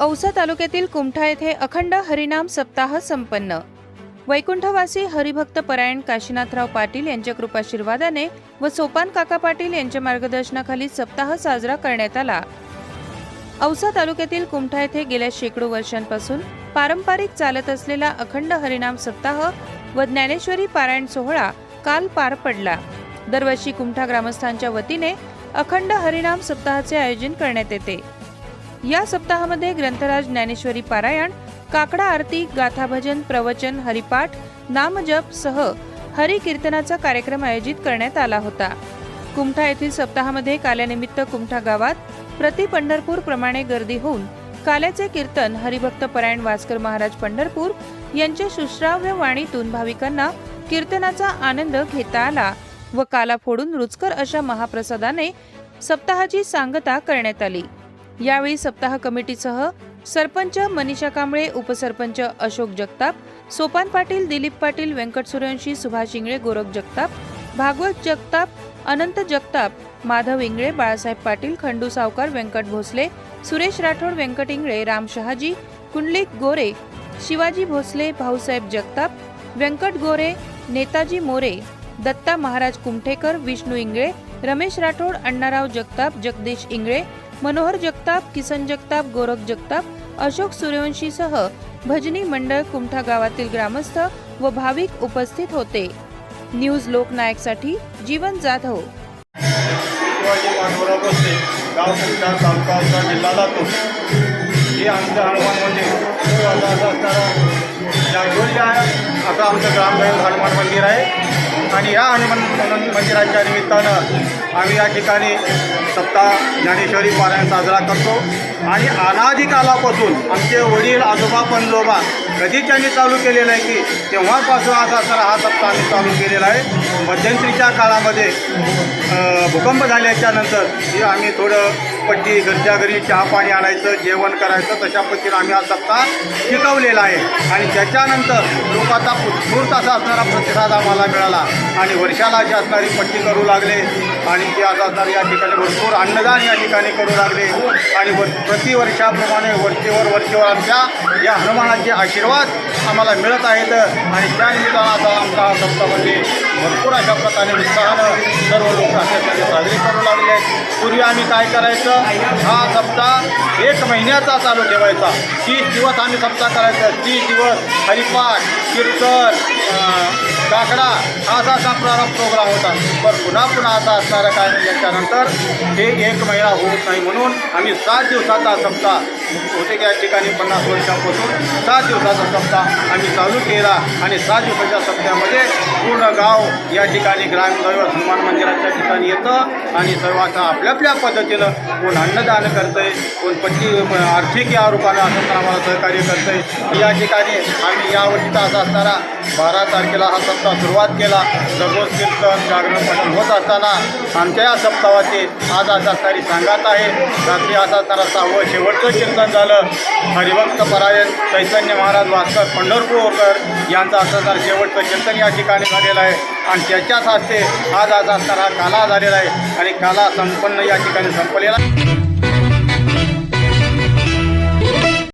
औसा तालुक्यातील कुमठा येथे अखंड हरिनाम सप्ताह संपन्न. वैकुंठवासी हरिभक्त परायण काशीनाथराव पाटील यांच्या कृपाशीर्वादाने व सोपान काका पाटील यांच्या मार्गदर्शनाखाली सप्ताह साजरा करण्यात आला. औसा तालुक्यातील कुमठा येथे गेल्या शेकडो वर्षांपासून पारंपरिक चालत असलेला अखंड हरिनाम सप्ताह व ज्ञानेश्वरी पारायण सोहळा काल पार पडला. दरवर्षी कुमठा ग्रामस्थांच्या वतीने अखंड हरिनाम सप्ताहाचे आयोजन करण्यात येते. या सप्ताहामध्ये ग्रंथराज ज्ञानेश्वरी पारायण काकडा आरती गाथाभजन प्रवचन हरिपाठ नामजप सह हरी कीर्तनाचा कार्यक्रम आयोजित करण्यात आला होता. कुमठा येथील सप्ताहामध्ये काल्यानिमित्त कुमठा गावात प्रति पंढरपूर प्रमाणे गर्दी होऊन काल्याचे कीर्तन हरिभक्त परायण वास्कर महाराज पंढरपूर यांच्या सुश्राव्य वाणीतून भाविकांना कीर्तनाचा आनंद घेता आला व काला फोडून रुचकर अशा महाप्रसादाने सप्ताहाची सांगता करण्यात आली. यावेळी सप्ताह कमिटीसह सरपंच मनीषा कांबळे उपसरपंच अशोक जगताप सोपान पाटील दिलीप पाटील व्यंकट सूर्यवंशी सुभाष इंगळे गोरख जगताप भागवत जगताप अनंत जगताप माधव इंगळे बाळासाहेब पाटील खंडू सावकार व्यंकट भोसले सुरेश राठोड व्यंकट इंगळे राम शहाजी कुंडलिक गोरे शिवाजी भोसले भाऊसाहेब जगताप व्यंकट गोरे नेताजी मोरे दत्ता महाराज कुमठेकर विष्णू इंगळे रमेश राठोड अण्णाराव जगताप जगदीश इंगळे मनोहर जगताप किसन जगताप गोरख जगताप अशोक सूर्यवंशीसह भजनी मंडळ कुमठा गावातील ग्रामस्थ व भाविक उपस्थित होते. न्यूज लोकनायकसाठी जीवन जाधव. हे आमचं हनुमान मंदिर. खूप आहे आमचं हनुमान मंदिर आहे. आणि या हनुमान मंदिराच्या निमित्तानं आम्ही या ठिकाणी सप्ताह ज्ञानेश्वरी पारायण साजरा करतो. आणि अनादिकालापासून आमचे वडील आजोबा पंजोबा कधी त्यांनी चालू केलेलं आहे की तेव्हापासून आज असा हा सप्ताह आम्ही चालू केलेला आहे. मध्यंतरीच्या काळामध्ये भूकंप झाल्याच्यानंतर हे आम्ही थोडं पट्टी घरच्या घरी चहा पाणी आणायचं जेवण करायचं तशा पद्धतीनं आम्ही हा सप्ताह शिकवलेला आहे. आणि त्याच्यानंतर लोकांचा आता उत्स्फूर्त असा असणारा प्रतिसाद आम्हाला मिळाला. आणि वर्षाला अशी असणारी पट्टी करू लागले. आणि ते आज असणारे या ठिकाणी भरपूर अन्नदान या ठिकाणी करू लागले. आणि प्रतिवर्षाप्रमाणे वरचेवर वरचेवर आमच्या या हनुमानाचे आशीर्वाद आम्हाला मिळत आहेत. आणि त्या निमित्तानं आता आमचा हा सप्तामध्ये भरपूर अशा प्रकारे उत्साहानं सर्व लोक अशा साजरे करू लागले आहेत. पूर्वी आम्ही काय करायचं? हा सप्ताह एक महिन्याचा चालू ठेवायचा. तीस दिवस आम्ही सप्ताह करायचं. तीस दिवस हरिपाठ कीर्तन काकडा असा असा प्रारंभ प्रोग्राम होता पण पुन्हा पुन्हा आता असणारं काय म्हणजे याच्यानंतर हे एक महिना होत नाही म्हणून आम्ही सात दिवसाचा सप्ताह होते या ठिकाणी पन्नास वर्षापासून सात दिवसाचा सप्ताह आम्ही चालू केला आणि सात दिवसाच्या सप्त्यामध्ये पूर्ण गाव या ठिकाणी ग्रामदैवत हनुमान मंदिराच्या ठिकाणी येतं आणि सर्वांचा आपल्या आपल्या पद्धतीनं कोण अन्नदान करतंय कोण पट्टी आर्थिक या रूपानं असं आम्हाला सहकार्य करतंय. या ठिकाणी आम्ही यावर्षीचा असा असणारा बारा तारखेला हा सप्ताह सुरुवात केला. दररोज कीर्तन जागरण होत असताना आमच्या या सप्ताहाचे आज आज असणारी सांगात आहे. रात्री असं असणारा सहावं शेवटचं कीर्तन झालं. हरिभक्त परायण चैतन्य महाराज वास्कर पंढरपूरकर यांचं असं शेवटचं कीर्तन या ठिकाणी झालेलं आहे. आणि त्याच्याच हस्ते आज आज असणारा काला झालेला आहे. आणि काला संपन्न या ठिकाणी संपलेला आहे.